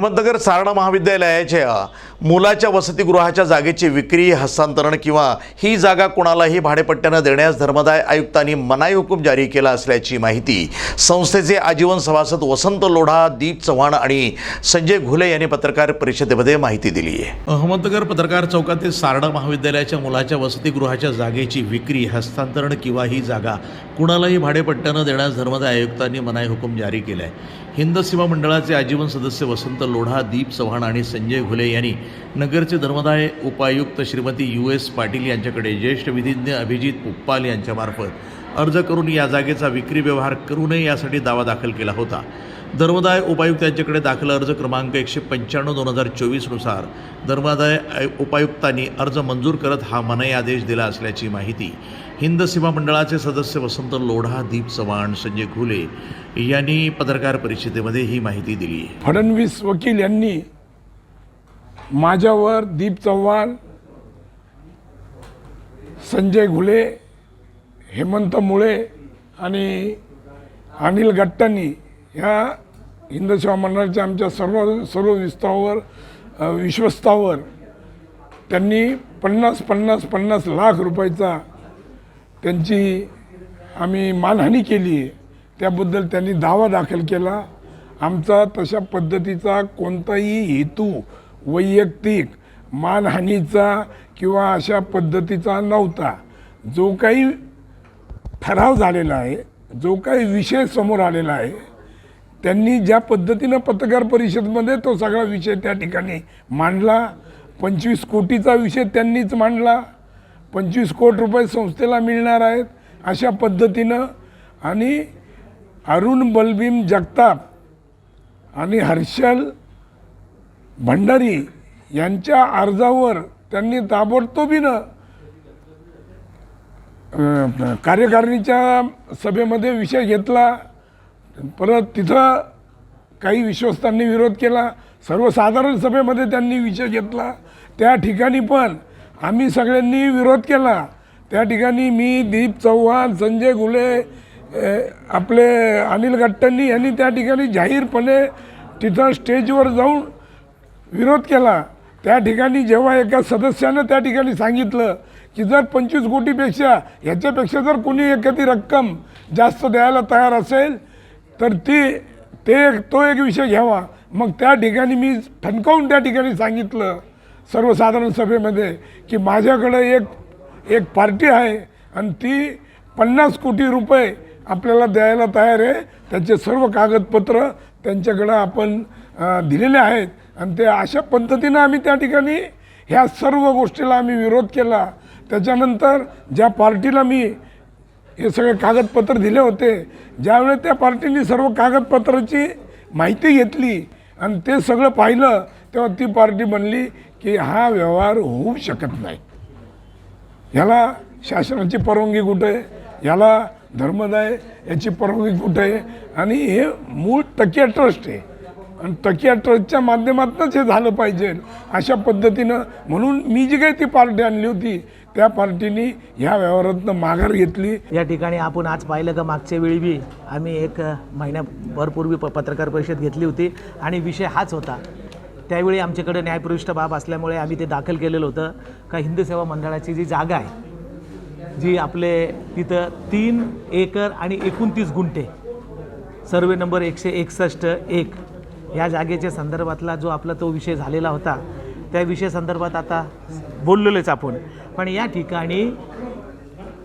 अहमदनगर सारणा महाविद्यालयाच्या मुलाच्या वसतिगृहाच्या जागेची विक्री हस्तांतरण किंवा ही जागा कोणालाही भाडेपट्ट्यानं देण्यास धर्मदाय आयुक्तांनी मनाई हुकूम जारी केला असल्याची माहिती संस्थेचे आजीवन सभासद वसंत लोढा दीप चव्हाण आणि संजय घुले यांनी पत्रकार परिषदेमध्ये माहिती दिली आहे. अहमदनगर पत्रकार चौकातील सारणा महाविद्यालयाच्या मुलाच्या वसतिगृहाच्या जागेची विक्री हस्तांतरण किंवा ही जागा कुणालाही भाडेपट्ट्यानं देण्यास धर्मदाय आयुक्तांनी मनाई हुकूम जारी केला आहे हिंद सीमा मंडळाचे आजीवन सदस्य वसंत लोढा दीप चव्हाण आणि संजय घुले यांनी नगरचे धर्मदाय उपायुक्त श्रीमती यू एस पाटील यांच्याकडे ज्येष्ठ विधिज्ञ अभिजित पुप्पाल यांच्यामार्फत अर्ज करून या जागेचा विक्री व्यवहार करू नये यासाठी दावा दाखल केला होता. धर्मदाय उपायुक्त यांच्याकडे दाखल अर्ज क्रमांक एकशे पंच्याण्णव दोन हजार चोवीसनुसार धर्मदाय उपायुक्तांनी अर्ज मंजूर करत हा मनाई आदेश दिला असल्याची माहिती. हिंद सीमा मंडळाचे सदस्य वसंत लोढा दीप चव्हाण संजय घुले यांनी पत्रकार परिषदेमध्ये ही माहिती दिली फडणवीस वकील यांनी माझ्यावर दीप चव्हाण संजय घुले हेमंत मुळे आणि अनिल गट्टांनी ह्या हिंद सेवा मंडळाच्या आमच्या सर्व सर्व विस्तावर विश्वस्तावर त्यांनी पन्नास पन्नास पन्नास लाख रुपयाचा त्यांची आम्ही मानहानी केली आहे. त्याबद्दल त्यांनी दावा दाखल केला. आमचा तशा पद्धतीचा कोणताही हेतू वैयक्तिक मानहानीचा किंवा अशा पद्धतीचा नव्हता. जो काही ठराव झालेला आहे जो काही विषय समोर आलेला आहे त्यांनी ज्या पद्धतीनं पत्रकार परिषदमध्ये तो सगळा विषय त्या ठिकाणी मांडला. पंचवीस कोटीचा विषय त्यांनीच मांडला. पंचवीस कोटी रुपये संस्थेला मिळणार आहेत अशा पद्धतीनं. आणि अरुण बलबीम जगताप आणि हर्षल भंडारी यांच्या अर्जावर त्यांनी ताबडतोबीनं कार्यकारिणीच्या सभेमध्ये विषय घेतला. परत तिथं काही विश्वस्तांनी विरोध केला. सर्वसाधारण सभेमध्ये त्यांनी विषय घेतला. त्या ठिकाणी पण आम्ही सगळ्यांनी विरोध केला. त्या ठिकाणी मी दीप चव्हाण संजय गुले आपले अनिल गट्टांनी यांनी त्या ठिकाणी जाहीरपणे तिथं स्टेजवर जाऊन विरोध केला. त्या ठिकाणी जेव्हा एका सदस्यानं त्या ठिकाणी सांगितलं की जर पंचवीस कोटीपेक्षा ह्याच्यापेक्षा जर कोणी एखादी रक्कम जास्त द्यायला तयार असेल तर ती ते एक तो एक विषय घ्यावा. मग त्या ठिकाणी मी ठणकावून त्या ठिकाणी सांगितलं. सर्वसाधारण सभेमध्ये की माझ्याकडं एक एक पार्टी आहे आणि ती पन्नास कोटी रुपये आपल्याला द्यायला तयार आहे. त्याचे सर्व कागदपत्र त्यांच्याकडं आपण दिलेले आहेत. आणि ते अशा पद्धतीनं आम्ही त्या ठिकाणी ह्या सर्व गोष्टीला आम्ही विरोध केला. त्याच्यानंतर ज्या पार्टीला मी हे सगळे कागदपत्र दिले होते ज्यावेळेस त्या पार्टीने सर्व कागदपत्राची माहिती घेतली आणि ते सगळं पाहिलं तेव्हा ती पार्टी म्हणली की हा व्यवहार होऊ शकत नाही. ह्याला शासनाची परवानगी कुठं आहे? याला धर्मदाय याची परवानगी कुठं आहे? आणि हे मूळ तकिया ट्रस्ट आहे. आणि तकिया ट्रस्टच्या माध्यमातूनच हे झालं पाहिजे. अशा पद्धतीनं म्हणून मी जी काही ती पार्टी आणली होती त्या पार्टीने ह्या व्यवहारातनं माघार घेतली. या ठिकाणी आपण आज पाहिलं का मागच्या वेळी बी आम्ही एक महिन्याभरपूर्वी प पत्रकार परिषद घेतली होती. आणि विषय हाच होता. त्यावेळी आमच्याकडे न्यायप्रविष्ट बाब असल्यामुळे आम्ही ते दाखल केलेलं होतं. का हिंद सेवा मंडळाची जी जागा आहे जी आपले तिथं तीन एकर आणि एकोणतीस गुंठे सर्वे नंबर एकशे एकसष्ट एक या जागेच्या संदर्भातला जो आपला तो विषय झालेला होता त्या विषय संदर्भात आता बोललेलेच आपण. पण या ठिकाणी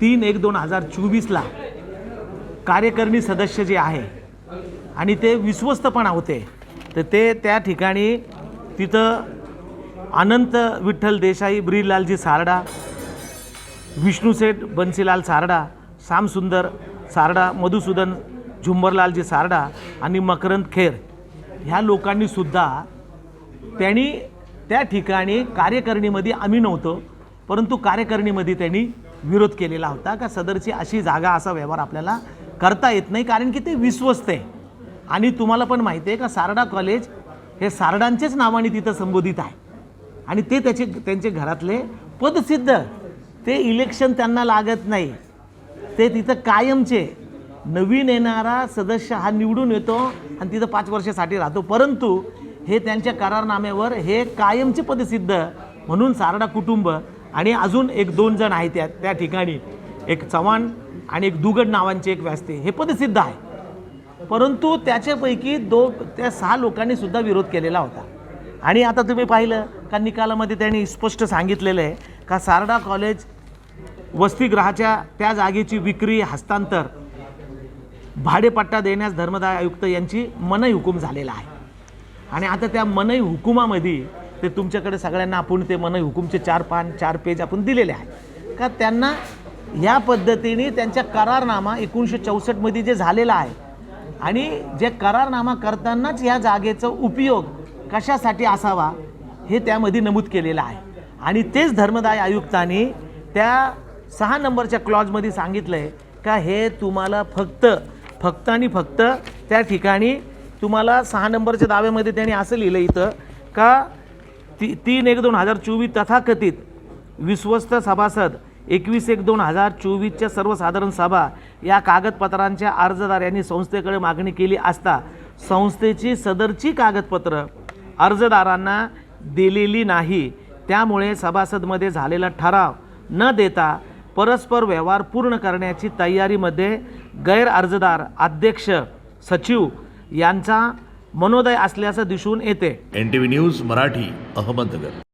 तीन एक दोन हजार चोवीसला कार्यकारिणी सदस्य जे आहे आणि ते विश्वस्तपणा होते तर ते त्या ठिकाणी तिथं अनंत विठ्ठल देसाई ब्रीलालजी सारडा विष्णुसेठ बन्सीलाल सारडा श्यामसुंदर सारडा मधुसूदन झुंबरलालजी सारडा आणि मकरंद खेर ह्या लोकांनीसुद्धा त्यांनी त्या ठिकाणी कार्यकारिणीमध्ये आम्ही नव्हतो परंतु कार्यकारिणीमध्ये त्यांनी विरोध केलेला होता. का सदरची अशी जागा असा व्यवहार आपल्याला करता येत नाही कारण की ते विश्वस्त आहे. आणि तुम्हाला पण माहिती आहे का सारडा कॉलेज हे सारडांच्याच नावाने तिथं संबोधित आहे. आणि ते त्याचे त्यांचे घरातले पदसिद्ध ते इलेक्शन त्यांना लागत नाही. ते तिथं कायमचे. नवीन येणारा सदस्य हा निवडून येतो आणि तिथं पाच वर्षासाठी राहतो. परंतु हे त्यांच्या करारनाम्यावर हे कायमचे पदसिद्ध म्हणून सारडा कुटुंब आणि अजून एक दोन जण आहेत त्या त्या ठिकाणी. एक चव्हाण आणि एक दुगड नावांचे एक व्यासते हे पदसिद्ध आहे. परंतु त्याच्यापैकी दो त्या सहा लोकांनी सुद्धा विरोध केलेला होता. आणि आता तुम्ही पाहिलं का निकालामध्ये त्यांनी स्पष्ट सांगितलेलं आहे का सारडा कॉलेज वसतिगृहाच्या त्या जागेची विक्री हस्तांतर भाडेपट्टा देण्यास धर्मदाय आयुक्त यांची मनई हुकूम झालेला आहे. आणि आता त्या मनई हुकुमामध्ये ते तुमच्याकडे सगळ्यांना आपण ते मनई हुकुमचे चार पान चार पेज आपण दिलेले आहे का त्यांना या पद्धतीने त्यांच्या करारनामा एकोणीसशे चौसष्टमध्ये जे झालेला आहे आणि जे करारनामा करतानाच या जागेचा उपयोग कशासाठी असावा हे त्यामध्ये नमूद केलेलं आहे. आणि तेच धर्मदाय आयुक्तांनी त्या सहा नंबरच्या क्लॉजमध्ये सांगितलं आहे का हे तुम्हाला फक्त फक्त आणि फक्त त्या ठिकाणी तुम्हाला सहा नंबरच्या दाव्यामध्ये त्यांनी असं लिहिलं इथं का ती तीन एक दोन हजार चोवीस तथाकथित विश्वस्त सभासद एकवीस एक दोन हजार चोवीसच्या सर्वसाधारण सभा या कागदपत्रांच्या अर्जदार यांनी संस्थेकडे मागणी केली असता संस्थेची सदरची कागदपत्र अर्जदारांना दिलेली नाही. त्यामुळे सभासदमध्ये झालेला ठराव न देता परस्पर व्यवहार पूर्ण करण्याची तयारीमध्ये गैर अर्जदार अध्यक्ष सचिव यांचा मनोदय असल्याचं दिसून येते. N T V news Marathi Ahmednagar.